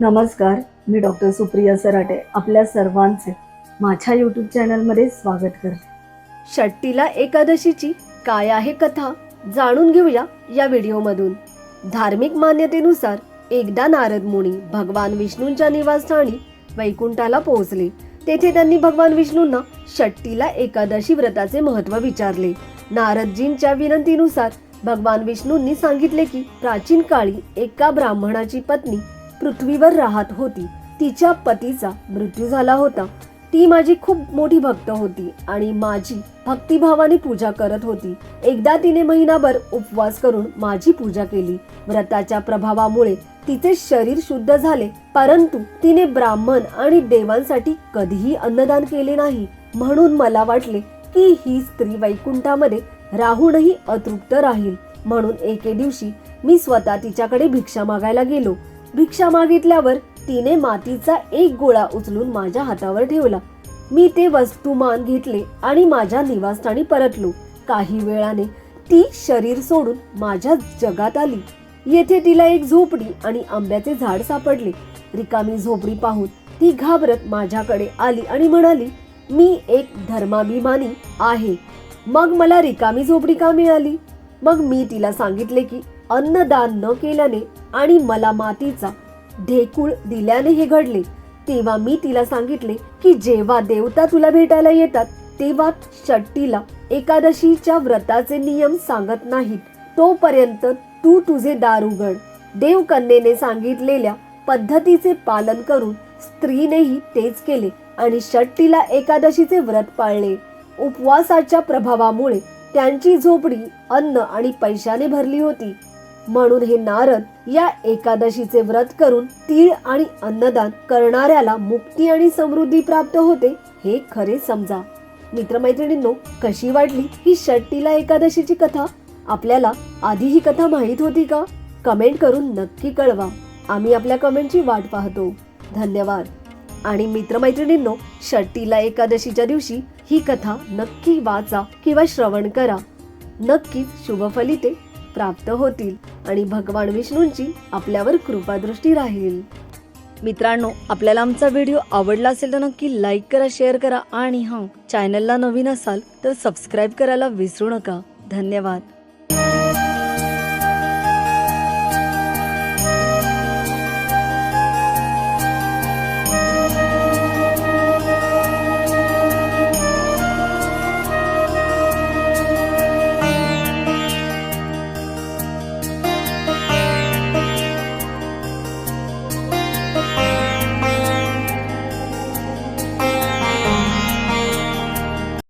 नमस्कार मी डॉक्टर सुप्रिया सराटे आपल्या सर्वांचे माझ्या यूट्यूब चॅनलमध्ये स्वागत करते. षट्टीला एकादशीची काय आहे कथा जाणून घेऊया या व्हिडिओमधून. धार्मिक मान्यतेनुसार एकदा नारद मुनी भगवान विष्णूंच्या निवासस्थानी वैकुंठाला पोहोचले. तेथे त्यांनी भगवान विष्णूंना षट्टीला एकादशी व्रताचे महत्त्व विचारले. नारदजींच्या विनंतीनुसार भगवान विष्णूंनी सांगितले की प्राचीन काळी एका ब्राह्मणाची पत्नी पृथ्वीवर राहत होती. तिच्या पतीचा मृत्यू झाला होता. ती माझी खूप मोठी भक्त होती आणि माझी भक्तिभावाने पूजा करत होती. एकदा तिने महिनाभर उपवास करून माझी पूजा केली. व्रताच्या प्रभावामुळे तिचे शरीर शुद्ध झाले परंतु तिने ब्राह्मण आणि देवांसाठी कधीही अन्नदान केले नाही. म्हणून मला वाटले की ही स्त्री वैकुंठामध्ये राहूनही अतृप्त राहील. म्हणून एके दिवशी मी स्वतः तिच्याकडे भिक्षा मागायला गेलो. भिक्षा मागितल्यावर तिने मातीचा एक गोळा उचलून माझ्या हातावर ठेवला. मी ते वस्तुमान घेतले आणि माझ्या निवासस्थानी परतलो. काही वेळाने ती शरीर सोडून माझ्या जगात आली. येथे तिला एक झोपडी आणि आंब्याचे झाड सापडले. रिकामी झोपडी पाहून ती घाबरत माझ्याकडे आली आणि म्हणाली मी एक धर्माभिमानी आहे. मग मला रिकामी झोपडी का मिळाली? मग मी तिला सांगितले की अन्नदान न केल्याने आणि मला मातीचा ढेकूळ दिल्याने हे घडले. तेव्हा मी तिला सांगितले की जेव्हा देवता तुला भेटायला येतात तेव्हा षट्टीला एकादशीच्या व्रताचे नियम सांगत नाहीत. तोपर्यंत तू तुझे दार उघड. देवकन्येने सांगितलेल्या पद्धतीचे पालन करून स्त्रीनेही तेच केले आणि षट्टीला एकादशीचे व्रत पाळले. उपवासाच्या प्रभावामुळे त्यांची झोपडी अन्न आणि पैशाने भरली होती. म्हणून हे नारद या एकादशीचे व्रत करून तीळ आणि अन्नदान करणाऱ्याला मुक्ती आणि समृद्धी प्राप्त होते हे खरे समजा. मित्रमैत्रिणींनो कशी वाटली ही षट्टीला एकादशीची कथा? आपल्याला आधी ही कथा माहीत होती का? कमेंट करून नक्की कळवा. आम्ही आपल्या कमेंटची वाट पाहतो. धन्यवाद. आणि मित्रमैत्रिणींनो षट्टीला एकादशीच्या दिवशी ही कथा नक्की वाचा किंवा श्रवण करा. नक्कीच शुभफलिते प्राप्त होतील. आणि भगवान विष्णूंची आपल्यावर कृपादृष्टी राहील. मित्रांनो आपल्याला आमचा व्हिडिओ आवडला असेल तर नक्की लाईक करा शेअर करा आणि हां चॅनलला नवीन असाल तर सबस्क्राईब करायला विसरू नका. धन्यवाद.